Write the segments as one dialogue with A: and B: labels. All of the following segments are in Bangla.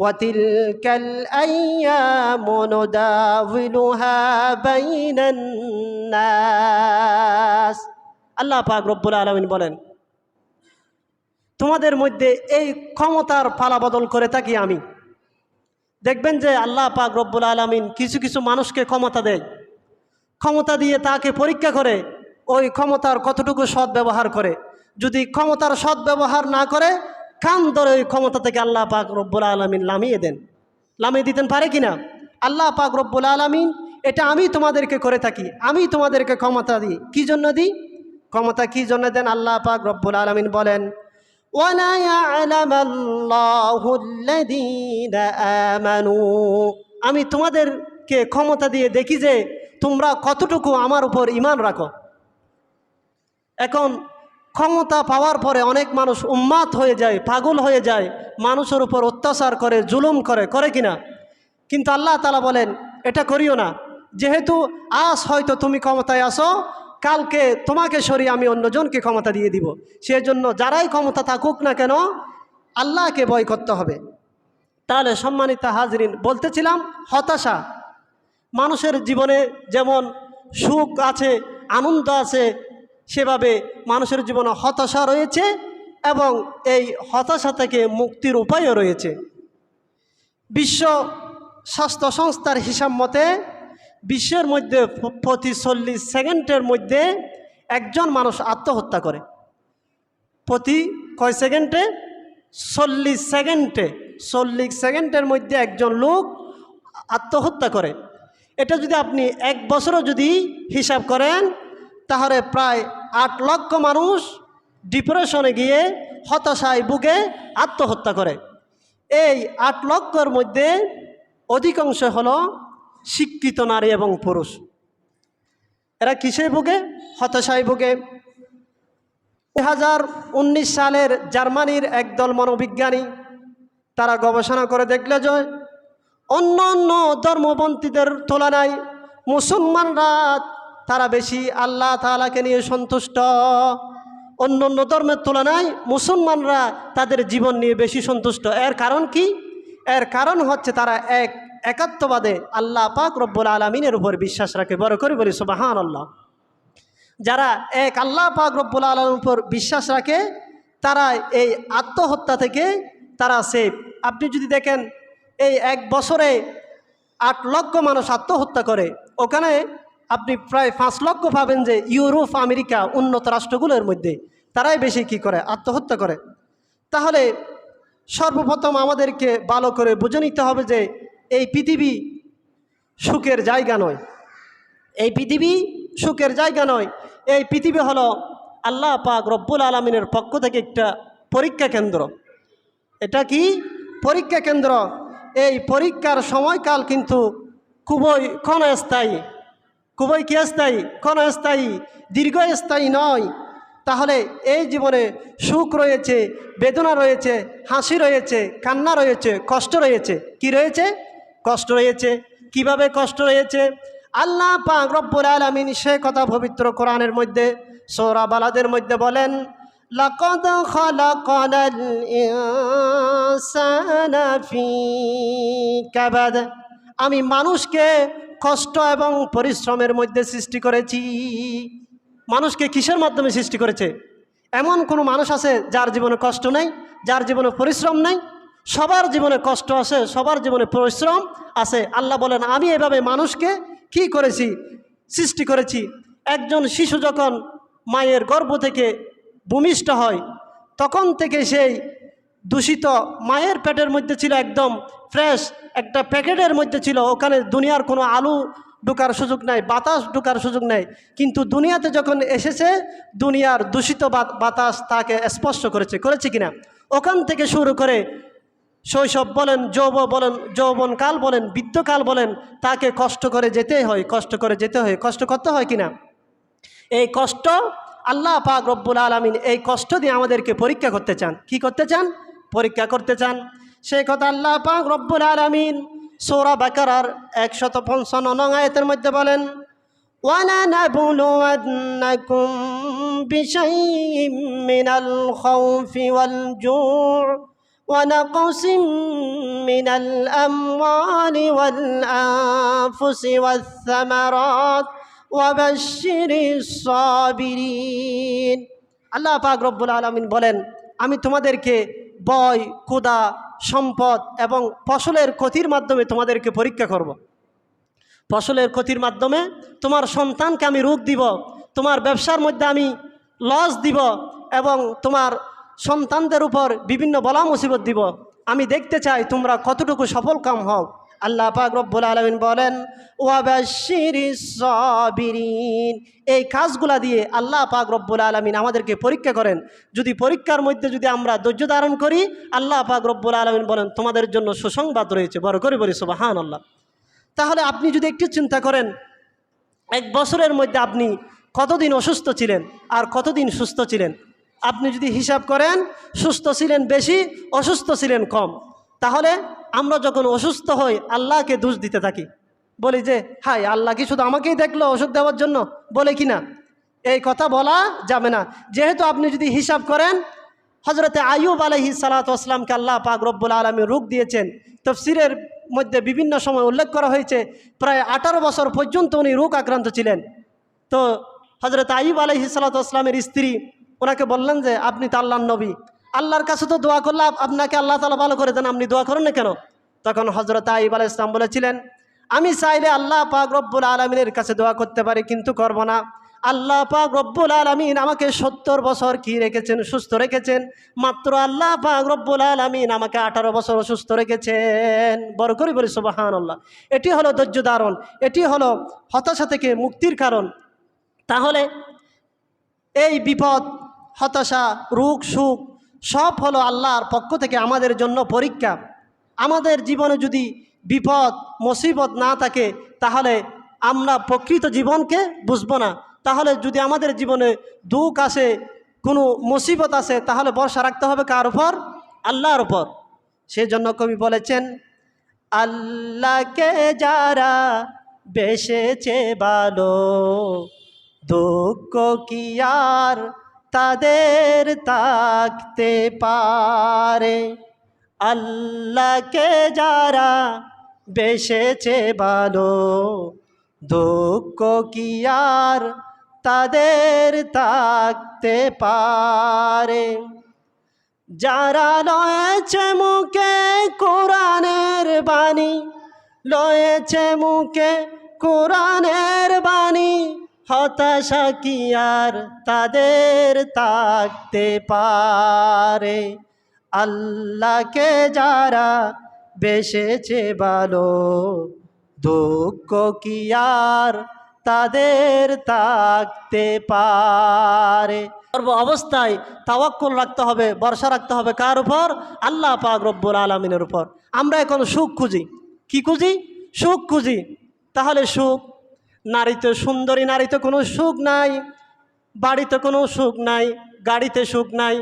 A: وتلك الأيام نداولها بين الناس আল্লাহ পাক রব্বুল আলমিন বলেন তোমাদের মধ্যে এই ক্ষমতার পালা বদল করে থাকি আমি দেখবেন যে আল্লাহ পাক রব্বুল আলমিন কিছু কিছু মানুষকে ক্ষমতা দেয় ক্ষমতা দিয়ে তাকে পরীক্ষা করে ওই ক্ষমতার কতটুকু সৎ ব্যবহার করে যদি ক্ষমতার সৎ ব্যবহার না করে কান ধরে ওই ক্ষমতা থেকে আল্লাহ পাক রব্বুল আলমিন লামিয়ে দেন লামিয়ে দিতেন পারে কিনা আল্লাহ পাক রব্বুল আলমিন এটা আমি তোমাদেরকে করে থাকি আমি তোমাদেরকে ক্ষমতা দিই কি জন্য দিই ক্ষমতা কি জন্য দেন আল্লাহ পাক রব্বুল আলমিন বলেন ولا يعلم الله الذين آمنوا আমি তোমাদেরকে ক্ষমতা দিয়ে দেখি যে তোমরা কতটুকু আমার উপর ইমান রাখো এখন ক্ষমতা পাওয়ার পরে অনেক মানুষ উন্মাদ হয়ে যায়, পাগল হয়ে যায়, মানুষের উপর অত্যাচার করে, জুলুম করে করে কিনা? কিন্তু আল্লাহ তালা বলেন, এটা করিও না। যেহেতু আজ হয়তো তুমি ক্ষমতায় আসো কালকে তোমাকে সরিয়ে আমি অন্যজনকে ক্ষমতা দিয়ে দিব। সেজন্য যারাই ক্ষমতা থাকুক না কেন, আল্লাহকে ভয় করতে হবে। তাহলে সম্মানিত হাজরিন, বলতেছিলাম হতাশা। মানুষের জীবনে যেমন সুখ আছে, আনন্দ আছে সেভাবে মানুষের জীবনে হতাশা রয়েছে এবং এই হতাশা থেকে মুক্তির উপায়ও রয়েছে। বিশ্ব স্বাস্থ্য সংস্থার হিসাব মতে বিশ্বের মধ্যে প্রতি চল্লিশ সেকেন্ডের মধ্যে একজন মানুষ আত্মহত্যা করে। প্রতি কয় সেকেন্ডে? চল্লিশ সেকেন্ডে। চল্লিশ সেকেন্ডের মধ্যে একজন লোক আত্মহত্যা করে। এটা যদি আপনি এক বছরও যদি হিসাব করেন তাহলে প্রায় আট লক্ষ মানুষ ডিপ্রেশনে গিয়ে হতাশায় ভুগে আত্মহত্যা করে। এই আট লক্ষর মধ্যে অধিকাংশ হল শিক্ষিত নারী এবং পুরুষ। এরা কিসে ভুগে? হতাশায় ভুগে। দুই হাজার উনিশ সালের জার্মানির একদল মনোবিজ্ঞানী, তারা গবেষণা করে দেখলে যে অন্য অন্য ধর্মপন্থীদের তুলনায় মুসলমানরা তারা বেশি আল্লাহ তালাকে নিয়ে সন্তুষ্ট। অন্য অন্য ধর্মের তুলনায় মুসলমানরা তাদের জীবন নিয়ে বেশি সন্তুষ্ট। এর কারণ কি? এর কারণ হচ্ছে তারা এক, একাত্মবাদে আল্লাহ পাক রব্বুল আলমিনের উপর বিশ্বাস রাখে। বড় করে বলি সুবাহান আল্লাহ যারা এক আল্লাহ পাক রব্বুল আলমের উপর বিশ্বাস রাখে, তারা এই আত্মহত্যা থেকে তারা সেফ আপনি যদি দেখেন, এই এক বছরে আট লক্ষ মানুষ আত্মহত্যা করে, ওখানে আপনি প্রায় পাঁচ লক্ষ পাবেন যে ইউরোপ, আমেরিকা উন্নত রাষ্ট্রগুলোর মধ্যে তারাই বেশি কি করে? আত্মহত্যা করে। তাহলে সর্বপ্রথম আমাদেরকে ভালো করে বুঝে নিতে হবে যে এই পৃথিবী সুখের জায়গা নয়। এই পৃথিবী সুখের জায়গা নয়। এই পৃথিবী হলো আল্লাহ পাক রব্বুল আলমিনের পক্ষ থেকে একটা পরীক্ষা কেন্দ্র। এটা কি? পরীক্ষা কেন্দ্র। এই পরীক্ষার সময়কাল কিন্তু খুবই ক্ষণস্থায়ী। খুবই কি স্থায়ী ক্ষণস্থায়ী দীর্ঘস্থায়ী নয় তাহলে এই জীবনে সুখ রয়েছে বেদনা রয়েছে হাসি রয়েছে কান্না রয়েছে কষ্ট রয়েছে কি রয়েছে কষ্ট রয়েছে কিভাবে কষ্ট রয়েছে আল্লাহ পাক রব্বুল আলমিন সে কথা পবিত্র কোরআনের মধ্যে সৌরা বালাদের মধ্যে বলেন لقد خلقنا الإنسان في كبد আমি মানুষকে কষ্ট এবং পরিশ্রমের মধ্যে সৃষ্টি করেছি। মানুষকে কিসের মাধ্যমে সৃষ্টি করেছে? এমন কোনো মানুষ আছে যার জীবনে কষ্ট নেই, যার জীবনে পরিশ্রম নেই? সবার জীবনে কষ্ট আছে সবার জীবনে পরিশ্রম আছে আল্লাহ বলেন, আমি এভাবে মানুষকে কি করেছি? সৃষ্টি করেছি। একজন শিশু যখন মায়ের গর্ভ থেকে ভূমিষ্ঠ হয়, তখন থেকে সেই দূষিত মায়ের পেটের মধ্যে ছিল একদম ফ্রেশ একটা প্যাকেটের মধ্যে ছিল, ওখানে দুনিয়ার কোনো আলু ঢোকার সুযোগ নাই, বাতাস ঢোকার সুযোগ নাই। কিন্তু দুনিয়াতে যখন এসেছে, দুনিয়ার দূষিত বাতাস তাকে স্পর্শ করেছে। করেছে কিনা? ওখান থেকে শুরু করে শৈশব বলেন, যৌব বলেন, যৌবনকাল বলেন বৃদ্ধকাল বলেন, তাকে কষ্ট করে যেতেই হয়, কষ্ট করে যেতে হয়। কষ্ট করতে হয় কিনা? এই কষ্ট আল্লাহ পাক রব্বুল আলমিন এই কষ্ট দিয়ে আমাদেরকে পরীক্ষা করতে চান। কি করতে চান? পরীক্ষা করতে চান। সেই কথা আল্লাহ পাক রব্বুল আলমিন সৌরা বাকারার একশত পঞ্চান্ন নং আয়তের মধ্যে বলেন ولنبلونكم بشيء من الخوف والجوع ونقص من الأموال والأنفس والثمرات وبشر الصابرين আল্লাহ পাক রব্বুল আলমিন বলেন আমি তোমাদেরকে বয় কুদা সম্পদ এবং ফসলের ক্ষতির মাধ্যমে তোমাদেরকে পরীক্ষা করব। ফসলের ক্ষতির মাধ্যমে তোমার সন্তানকে আমি রোগ দিব, তোমার ব্যবসার মধ্যে আমি লস দিব এবং তোমার সন্তানদের উপর বিভিন্ন বলা মুসিবত দিব আমি দেখতে চাই তোমরা কতটুকু সফল কাম হও আল্লাহ পাক রব্বুল আলমিন বলেন সাবিরিন এই কাজগুলা দিয়ে আল্লাহ পাক রব্বুল আলমিন আমাদেরকে পরীক্ষা করেন। যদি পরীক্ষার মধ্যে যদি আমরা ধৈর্য ধারণ করি, আল্লাহ পাক রব্বুল আলমিন বলেন, তোমাদের জন্য সুসংবাদ রয়েছে। বড় করে বলি সুবাহান আল্লাহ তাহলে আপনি যদি একটু চিন্তা করেন, এক বছরের মধ্যে আপনি কতদিন অসুস্থ ছিলেন আর কতদিন সুস্থ ছিলেন? আপনি যদি হিসাব করেন, সুস্থ ছিলেন বেশি, অসুস্থ ছিলেন কম। তাহলে আমরা যখন অসুস্থ হই, আল্লাহকে দোষ দিতে থাকি। বলি যে হাই আল্লাহ কি শুধু আমাকেই দেখল ওষুধ দেওয়ার জন্য? বলে কি না এই কথা বলা যাবে না। যেহেতু আপনি যদি হিসাব করেন হজরতে আয়ুব আলহি সালাতামকে আল্লাহ পাক রব্বুল আলমী রোগ দিয়েছেন। তফসিরের মধ্যে বিভিন্ন সময় উল্লেখ করা হয়েছে, প্রায় আঠারো বছর পর্যন্ত উনি রোগ আক্রান্ত ছিলেন। তো হজরত আইব আলহি সালাতামের স্ত্রী, ওনাকে বললেন যে, আপনি তো আল্লাহর নবী। আল্লাহর কাছে তো দোয়া করলে আপনাকে আল্লাহ তালা ভালো করে দেন, আপনি দোয়া করেন না কেন? তখন হজরত আইব আলাহ ইসলাম বলেছিলেন, আমি চাইলে আল্লাহ পাক রব্বুল আলমিনের কাছে দোয়া করতে পারি, কিন্তু করব না। আল্লাহ পাক রব্বুল আলমিন আমাকে সত্তর বছর কি রেখেছেন, সুস্থ রেখেছেন? মাত্র আল্লাহ পাক রব্বুল আলমিন আমাকে আঠারো বছর সুস্থ রেখেছেন। বড় করি বলি সুবাহান আল্লাহ এটি হলো ধৈর্য ধারণ, এটি হলো হতাশা থেকে মুক্তির কারণ। তাহলে এই বিপদ, হতাশা, রোগ, সুখ সব হলো আল্লাহর পক্ষ থেকে আমাদের জন্য পরীক্ষা। আমাদের জীবনে যদি বিপদ, মুসিবত না থাকে, তাহলে আমরা প্রকৃত জীবনকে বুঝব না। তাহলে যদি আমাদের জীবনে দুঃখ আসে, কোনো মুসিবত আসে, তাহলে ভরসা রাখতে হবে কার উপর? আল্লাহর উপর। সেজন্য কবি বলেছেন, আল্লাহকে যারা বেসেছে ভালো, দুঃখ কি আর তাদের তাকতে পারে। আল্লাহকে যারা বেসেছে ভালো, দুঃখ কি আর তাদের তাকতে পারে? যারা লয়েছে মুখে কোরআনের বাণী, লয়েছে মুখে কোরআনের বাণী হতাশা কি আর তাদের তাকতে পারে? আল্লাহকে যারা বেসেছে ভালো, দুঃখ কি আর তাদের তাকতে পারে? সর্ব অবস্থায় তাওয়াক্কুল রাখতে হবে, ভরসা রাখতে হবে কার উপর? আল্লাহ পাক রব্বুল আলমিনের উপর। আমরা এখন সুখ খুঁজি। কি খুঁজি? সুখ খুঁজি। তাহলে সুখ নারীতে সুন্দরী নারীতে কোনো সুখ নাই বাড়িতে কোনো সুখ নাই, গাড়িতে সুখ নাই,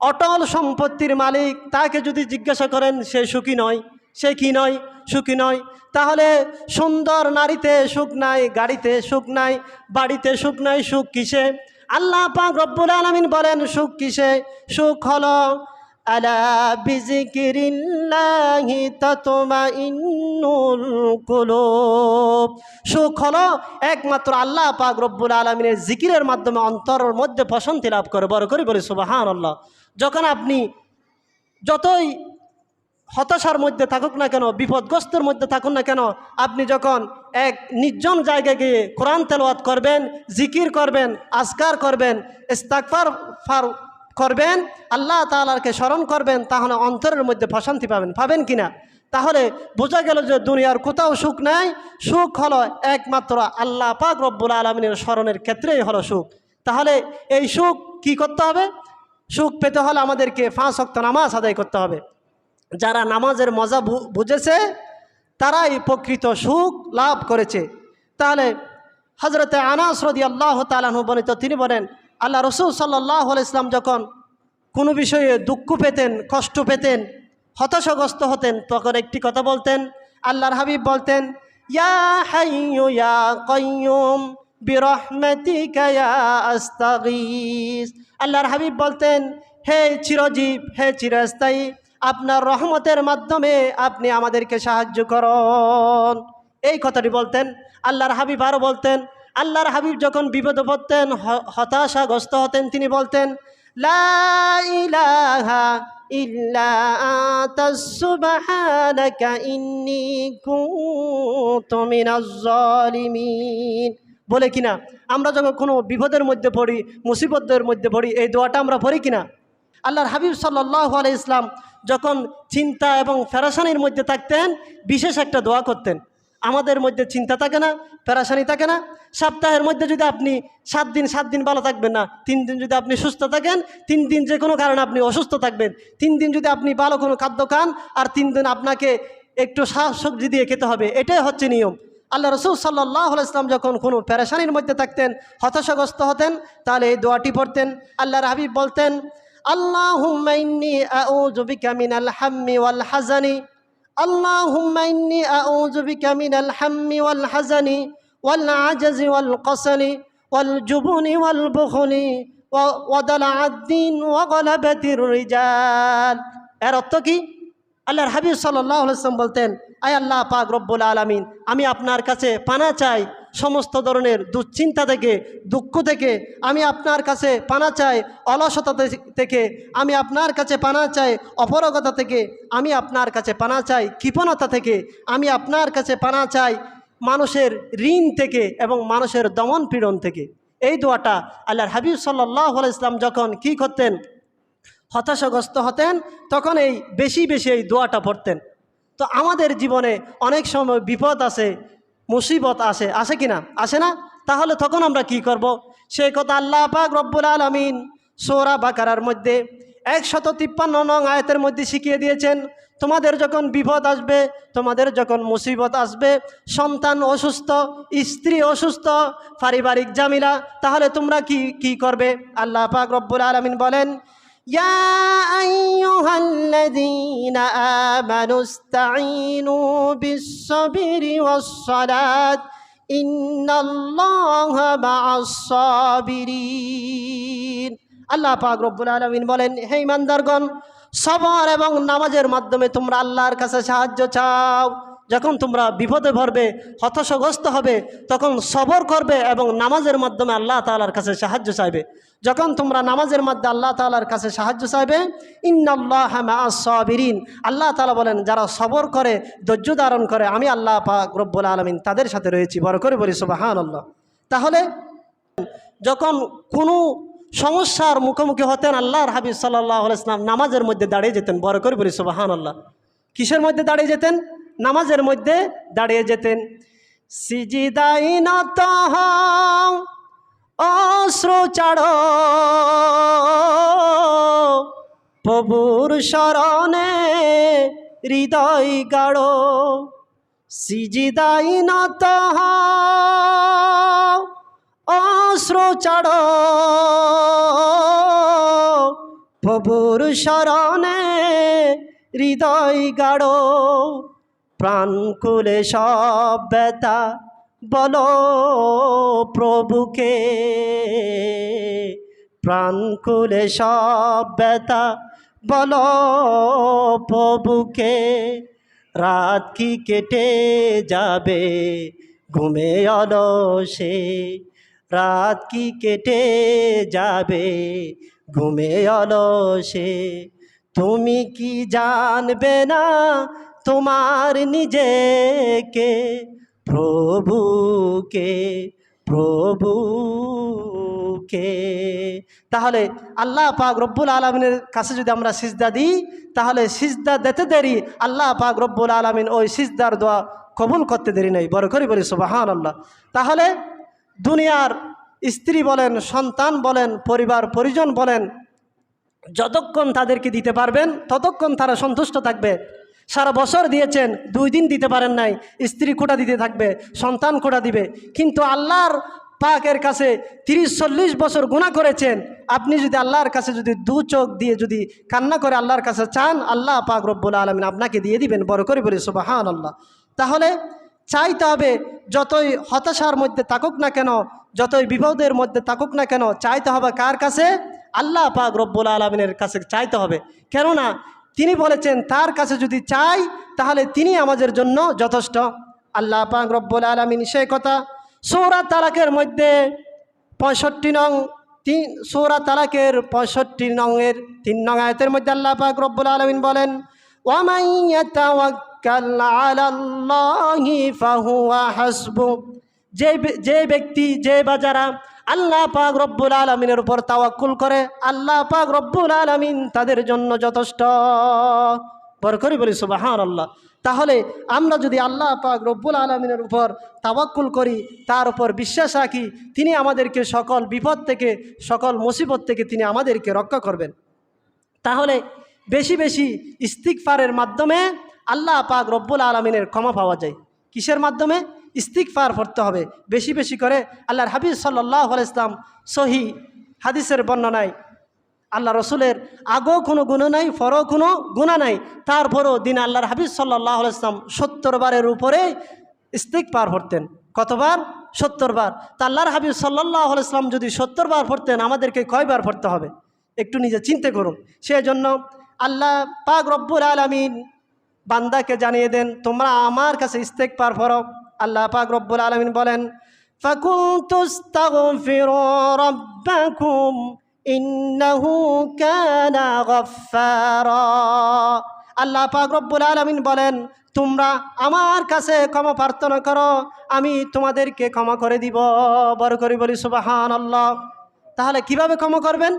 A: অটল সম্পত্তির মালিক, তাকে যদি জিজ্ঞাসা করেন, সে সুখী নয়, সে কি নয়, সুখী নয়, তাহলে সুন্দর নারীতে সুখ নাই, গাড়িতে সুখ নাই, বাড়িতে সুখ নাই, সুখ কিসে? আল্লাহ পাক রব্বুল আলমিন বলেন, সুখ কিসে? সুখ হলো আলা বিজিকিরিল্লাহি তাতমাইন্নুল কুলুব। সুখ হলো একমাত্র আল্লাহ পাক রব্বুল আলমিনের জিকিরের মাধ্যমে অন্তরের মধ্যে প্রশান্তি লাভ করে, বড় করে বলি সুবাহান আল্লাহ যখন আপনি যতই হতাশার মধ্যে থাকুক না কেন, বিপদগ্রস্তের মধ্যে থাকুন না কেন, আপনি যখন এক নির্জন জায়গায় গিয়ে কোরআন তেলাওয়াত করবেন, জিকির করবেন, আজকার করবেন ইস্তাকফার ফার করবেন, আল্লাহ তালাকে স্মরণ করবেন, তাহলে অন্তরের মধ্যে প্রশান্তি পাবেন। পাবেন কিনা তাহলে বোঝা গেল যে দুনিয়ার কোথাও সুখ নাই। সুখ হলো একমাত্র আল্লাহ পাক রব্বুল আলমিনের স্মরণের ক্ষেত্রেই হলো সুখ। তাহলে এই সুখ কি করতে হবে? সুখ পেতে হলে আমাদেরকে পাঁচ অক্ত নামাজ আদায় করতে হবে। যারা নামাজের মজা বুঝেছে, তারাই প্রকৃত সুখ লাভ করেছে। তাহলে হজরতে আনাস রদি আল্লাহ তালাহু বর্ণিত, তিনি বলেন আল্লাহ রসুল সাল্লাহ ইসলাম যখন কোনো বিষয়ে দুঃখ পেতেন, কষ্ট পেতেন, হতাশাগ্রস্ত হতেন, তখন একটি কথা বলতেন, আল্লাহর হাবিব বলতেন, ইয়া আল্লাহর হাবিব বলতেন, হে চিরজীব, হে চিরস্থায়ী, আপনার রহমতের মাধ্যমে আপনি আমাদেরকে সাহায্য করুন। এই কথাটি বলতেন, আল্লাহর হাবিব আরও বলতেন আল্লাহর হাবিব যখন বিপদে পড়তেন হতাশাগ্রস্ত হতেন, তিনি বলতেন বলে কিনা, আমরা যখন কোনো বিপদের মধ্যে পড়ি, মুসিবতের মধ্যে পড়ি, এই দোয়াটা আমরা পড়ি কিনা? আল্লাহর হাবিব সাল্লাহ আলাই ইসলাম যখন চিন্তা এবং ফেরাসানির মধ্যে থাকতেন, বিশেষ একটা দোয়া করতেন। আমাদের মধ্যে চিন্তা থাকে না ফেরাসানি থাকে না। সপ্তাহের মধ্যে যদি আপনি সাত দিন সাত দিন ভালো থাকবেন না, তিন দিন যদি আপনি সুস্থ থাকেন, তিন দিন যে কোনো কারণে আপনি অসুস্থ থাকবেন, তিন দিন যদি আপনি ভালো কোনো খাদ্য খান, আর তিন দিন আপনাকে একটু শাকসবজি দিয়ে খেতে হবে, এটাই হচ্ছে নিয়ম। আল্লাহ রসুল সাল্লাহ ইসলাম যখন কোনো প্যারেশানির মধ্যে থাকতেন, হতাশাগ্রস্ত হতেন, তাহলে এই দোয়াটি পড়তেন। আল্লাহর হাবিব বলতেন আল্লাহ ইন্নী আউযু বিকা মিনাল হাম্মি ওয়াল হাজানি আল্লাহুম্মা إني أعوذ بك من الهم ওয়াল হাজানি ওয়াল والجبن ওয়াল ودلع ওয়াল وغلبة রিজাল। এর অর্থ কি? আল্লাহর হাবিব আলাইসলাম বলতেন, আয় আল্লাহ পাক রব্বুল আলমিন, আমি আপনার কাছে পানা চাই সমস্ত ধরনের দুশ্চিন্তা থেকে, দুঃখ থেকে আমি আপনার কাছে পানা চাই, অলসতা থেকে আমি আপনার কাছে পানা চাই, অপরগতা থেকে আমি আপনার কাছে পানা চাই কৃপণতা থেকে আমি আপনার কাছে পানা চাই, মানুষের ঋণ থেকে এবং মানুষের দমন পীড়ন থেকে। এই দোয়াটা আল্লাহর হাবিব সাল্লাহ ইসলাম যখন কি করতেন? হতাশাগ্রস্ত হতেন, তখন এই বেশি বেশি এই দোয়াটা পড়তেন। তো আমাদের জীবনে অনেক সময় বিপদ আসে মুসিবত আসে আসে কি না আসে না? তাহলে তখন আমরা কি করব। সেই কথা আল্লাহ পাক রব্বুল আলমিন সোরা বাকারার মধ্যে একশত তিপ্পান্ন নং আয়তের মধ্যে শিখিয়ে দিয়েছেন, তোমাদের যখন বিপদ আসবে, তোমাদের যখন মুসিবত আসবে, সন্তান অসুস্থ, স্ত্রী অসুস্থ, পারিবারিক জামিলা তাহলে তোমরা কি কি করবে? আল্লাহ পাক রব্বুল আলমিন বলেন يا أيها الذين آمنوا استعينوا بالصبر والصلاة إن الله مع الصابرين আল্লাহ পাক রব্বুল আলমিন বলেন হে ইমানদারগণ সবর এবং নামাজের মাধ্যমে তোমরা আল্লাহর কাছে সাহায্য চাও যখন তোমরা বিপদে ভরবে হতাশগ্রস্ত হবে, তখন সবর করবে এবং নামাজের মাধ্যমে আল্লাহ তালার কাছে সাহায্য চাইবে। যখন তোমরা নামাজের মধ্যে আল্লাহ তাআলার কাছে সাহায্য চাইবে, ইন্নাল্লাহ সাবিরিন। আল্লাহ তাআলা বলেন, যারা সবর করে, ধৈর্য ধারণ করে, আমি আল্লাহ পাক রব্বুল আলমিন তাদের সাথে রয়েছি। বড় করে বলি সুবাহান আল্লাহ তাহলে, যখন কোনো সমস্যার মুখোমুখি হতেন, আল্লাহর হাবিব সাল্লাহ ইসলাম নামাজের মধ্যে দাঁড়িয়ে যেতেন। বড় করে বলি সুবাহান আল্লাহ কিসের মধ্যে দাঁড়িয়ে যেতেন? নামাজের মধ্যে দাঁড়িয়ে যেতেন। সিজিদাই নত অশ্রু চাড়ো। প্রভুর শরণে হৃদয় গাড়ো। সিজিদাই নত অশ্রু চাড়ো। প্রভুর শরণে হৃদয় গাড়ো। প্রাণ খুলে সব ব্যথা, বলো প্রভুকে। প্রাণ খুলে সব ব্যথা, বলো প্রভুকে। রাত কি কেটে যাবে ঘুমে অলসে? রাত কি কেটে যাবে ঘুমে অলসে? তুমি কি জানবে না তোমার নিজেকে, প্রভুকে প্রভুকে। তাহলে আল্লাহ পাক রব্বুল আলমিনের কাছে যদি আমরা সিজদা দিই, তাহলে সিজদা দিতে দেরি। আল্লাহ পাক রব্বুল আলমিন ওই সিজদার দোয়া কবুল করতে দেরি নেই। বড় করে বলি সুবাহান আল্লাহ তাহলে দুনিয়ার স্ত্রী বলেন, সন্তান বলেন, পরিবার, পরিজন বলেন, যতক্ষণ তাদেরকে দিতে পারবেন, ততক্ষণ তারা সন্তুষ্ট থাকবে। সারা বছর দিয়েছেন, দুই দিন দিতে পারেন নাই, স্ত্রী কোটা দিতে থাকবে, সন্তান কোটা দিবে। কিন্তু আল্লাহর পাকের কাছে তিরিশ, চল্লিশ বছর গুণা করেছেন, আপনি যদি আল্লাহর কাছে যদি দু চোখ দিয়ে যদি কান্না করে আল্লাহর কাছে চান, আল্লাহ পাক রব্বুল আলমিন আপনাকে দিয়ে দিবেন বড় করে বলি সুবাহান আল্লাহ তাহলে চাইতে হবে, যতই হতাশার মধ্যে থাকুক না কেন, যতই বিপদের মধ্যে থাকুক না কেন, চাইতে হবে কার কাছে? আল্লাহ পাক রব্বুল আলমিনের কাছে চাইতে হবে। কেননা তিনি বলেছেন, তার কাছে যদি চাই, তাহলে তিনি আমাদের জন্য যথেষ্ট। আল্লাহ পাক রব্বুল আলমিন সে কথা সৌরা তালাকের মধ্যে পঁয়ষট্টি নং তিন, সৌরা তালাকের পঁয়ষট্টি নংয়ের তিন নং আয়তের মধ্যে আল্লাহ পাক রব্বুল আলমিন বলেন যে ব্যক্তি, যে বা যারা আল্লাহ পাক রব্বুল আলমিনের উপর তাওয়াক্কুল করে, আল্লাহ পাক রব্বুল আলমিন তাদের জন্য যথেষ্ট। বর করি বলি সুবাহান আল্লাহ তাহলে আমরা যদি আল্লাহ পাক রব্বুল আলমিনের উপর তাওয়াক্কুল করি, তার উপর বিশ্বাস রাখি, তিনি আমাদেরকে সকল বিপদ থেকে, সকল মুসিবত থেকে তিনি আমাদেরকে রক্ষা করবেন। তাহলে বেশি বেশি ইস্তিকফারের মাধ্যমে আল্লাহ পাক রব্বুল আলমিনের ক্ষমা পাওয়া যায়। কিসের মাধ্যমে? ইস্তিকফার পড়তে হবে। বেশি বেশি করে আল্লাহর হাবিজ সাল্লাহ ইসলাম সহি হাদিসের বর্ণনায় আল্লাহ রসুলের আগও কোনো গুণ নাই ফরও কোনো গুণা নাই। তারপরও দিন আল্লাহর হাবিজ সাল্লাহ ইসলাম সত্তর বারের উপরে ইস্তিক পার পড়তেন। কতবার? সত্তর বার। তা আল্লাহর হাবিব সাল্লাহ ইসলাম যদি সত্তর বার পড়তেন, আমাদেরকে কয়বার পড়তে হবে? একটু নিজে চিন্তা করুন। সেজন্য আল্লাহ পাক রব্বুল আলমিন বান্দাকে জানিয়ে দেন, তোমরা আমার কাছে ইস্তেক পার ফরো আল্লাহ পাক রব্বুল আলমিন বলেন আল্লাহ পাক রব্বুল আলমিন বলেন, তোমরা আমার কাছে ক্ষমা প্রার্থনা করো, আমি তোমাদেরকে ক্ষমা করে দিব। বড় করি বলি সুবাহান আল্লাহ তাহলে কীভাবে ক্ষমা করবেন?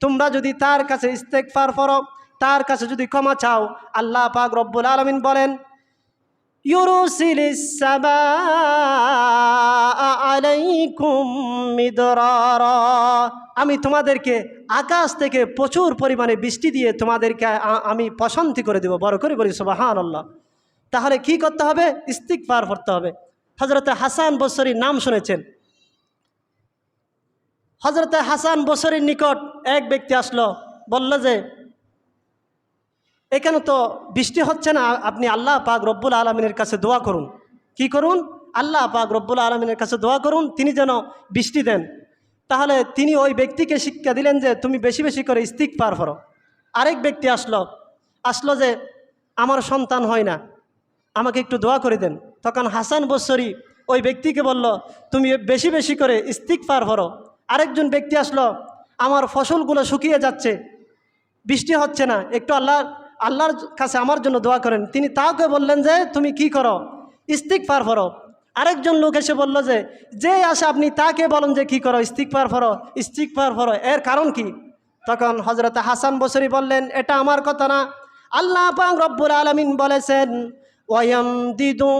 A: তোমরা যদি তার কাছে ইস্তেকফার করো, তার কাছে যদি ক্ষমা চাও, আল্লাহ পাক রব্বুল আলমিন বলেন يرسل السماء عليكم مدرارا আমি তোমাদেরকে আকাশ থেকে প্রচুর পরিমাণে বৃষ্টি দিয়ে তোমাদেরকে আ- আমি প্রশান্তি করে দেবো বড় করে বলি সুবাহান আল্লাহ তাহলে কি করতে হবে ইস্তিক পার করতে হবে হজরত হাসান বসরির নাম শুনেছেন হজরত হাসান বসরির নিকট এক ব্যক্তি আসলো বলল যে এখানে তো বৃষ্টি হচ্ছে না, আপনি আল্লাহ পাক রব্বুল আলমিনের কাছে দোয়া করুন। কি করুন? আল্লাহ পাক রব্বুল আলমিনের কাছে দোয়া করুন, তিনি যেন বৃষ্টি দেন। তাহলে তিনি ওই ব্যক্তিকে শিক্ষা দিলেন যে, তুমি বেশি বেশি করে ইস্তিক পার করো। আরেক ব্যক্তি আসলো আসলো যে, আমার সন্তান হয় না, আমাকে একটু দোয়া করে দেন। তখন হাসান বৎসরি ওই ব্যক্তিকে বলল, তুমি বেশি বেশি করে স্তিক পার করো। আরেকজন ব্যক্তি আসলো, আমার ফসলগুলো শুকিয়ে যাচ্ছে, বৃষ্টি হচ্ছে না, একটু আল্লাহ আল্লাহর কাছে আমার জন্য দোয়া করেন। তিনি তাকে বললেন যে, তুমি কি করো? স্তিক পার করো আরেকজন লোক এসে বলল যে যে আসে আপনি তাকে বলেন যে কি করো? স্তিক পার ফর স্তিক পার ফর এর কারণ কি? তখন হজরত হাসান বসরি বললেন, এটা আমার কথা না। আল্লাহ পাং রব্বুল আলমিন বলেছেন ওয়ম দিদু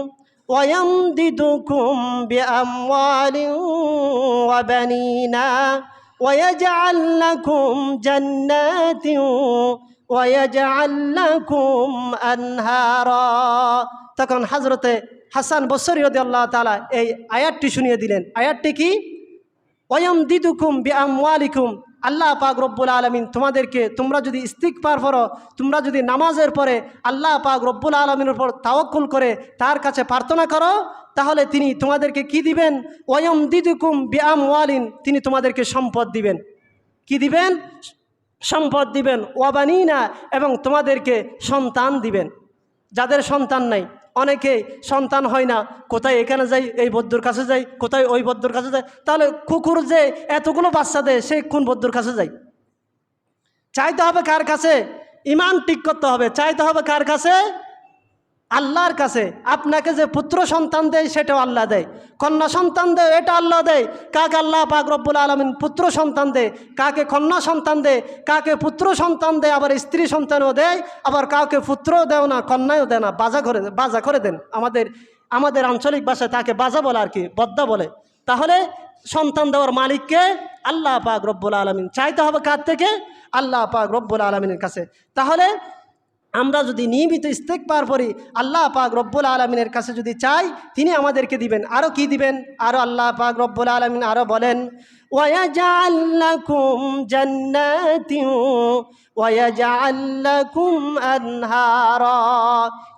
A: ওয়ম দিদু কুম ওয়াবানিনা ওয়াজাল্লাকুম জান্নাতিউ তখন হাজরতে হাসান বসরি আল্লাহ তালা এই আয়াতটি শুনিয়ে দিলেন। আয়াতটি কি? ওয়ম দিদুকুম বিআমালিকুম আল্লাহ পাক রব্বুল আলমিন তোমাদেরকে, তোমরা যদি ইস্তিকপার করো, তোমরা যদি নামাজের পরে আল্লাহ পাক রব্বুল আলমিনের উপর তাওকুল করে তার কাছে প্রার্থনা করো, তাহলে তিনি তোমাদেরকে কি দিবেন? ওয়ম দিদুকুম বিআমালিন তিনি তোমাদেরকে সম্পদ দিবেন। কি দিবেন? সম্পদ দিবেন, ওয়াবানিনা, এবং তোমাদেরকে সন্তান দিবেন। যাদের সন্তান নাই অনেকে সন্তান হয় না, কোথায় এখানে যাই, এই বদ্ধুর কাছে যাই, কোথায় ওই বদ্ধুর কাছে যাই, তাহলে কুকুর যে এতগুলো বাচ্চা দেয়, সে কোন বদ্ধুর কাছে যাই চাইতে হবে কার কাছে? ইমান ঠিক করতে হবে। চাইতে হবে কার কাছে? আল্লাহর কাছে আপনাকে যে পুত্র সন্তান দেয় সেটাও আল্লাহ দেয়, কন্যা সন্তান দেয় এটা আল্লাহ দেয়, কাকে আল্লাহ পাক রব্বুল আলমিন পুত্র সন্তান দেয়, কাকে কন্যা সন্তান দেয়, কাকে পুত্র সন্তান দেয়, আবার স্ত্রী সন্তানও দেয়, আবার কাউকে পুত্রও দেও না কন্যাও দেয় না, বাজা করে বাজা করে দেন। আমাদের আমাদের আঞ্চলিক ভাষায় তাকে বাজা বলে আর কি, বদ্দা বলে। তাহলে সন্তান দেওয়ার মালিককে আল্লাহ পাক রব্বুল আলমিন চাইতে হবে কার থেকে? আল্লাহ পাক রব্বুল আলমিনের কাছে। তাহলে আমরা যদি নিয়মিত ইস্তেকবার করি আল্লাহ পাক রব্বুল আলমিনের কাছে যদি চাই, তিনি আমাদেরকে দিবেন। আরও কি দিবেন? আরও আল্লাহ পাক রব্বুল আলমিন আরও বলেন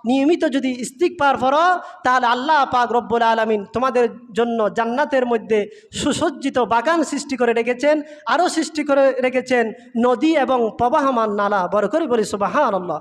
A: নিয়মিত যদি ইস্তিকবার করো তাহলে আল্লাহ পাক রব্বুল আলমিন তোমাদের জন্য জান্নাতের মধ্যে সুসজ্জিত বাগান সৃষ্টি করে রেখেছেন আরও সৃষ্টি করে রেখেছেন, নদী এবং প্রবাহমান নালা। বড় করে বলি সুবাহ আল্লাহ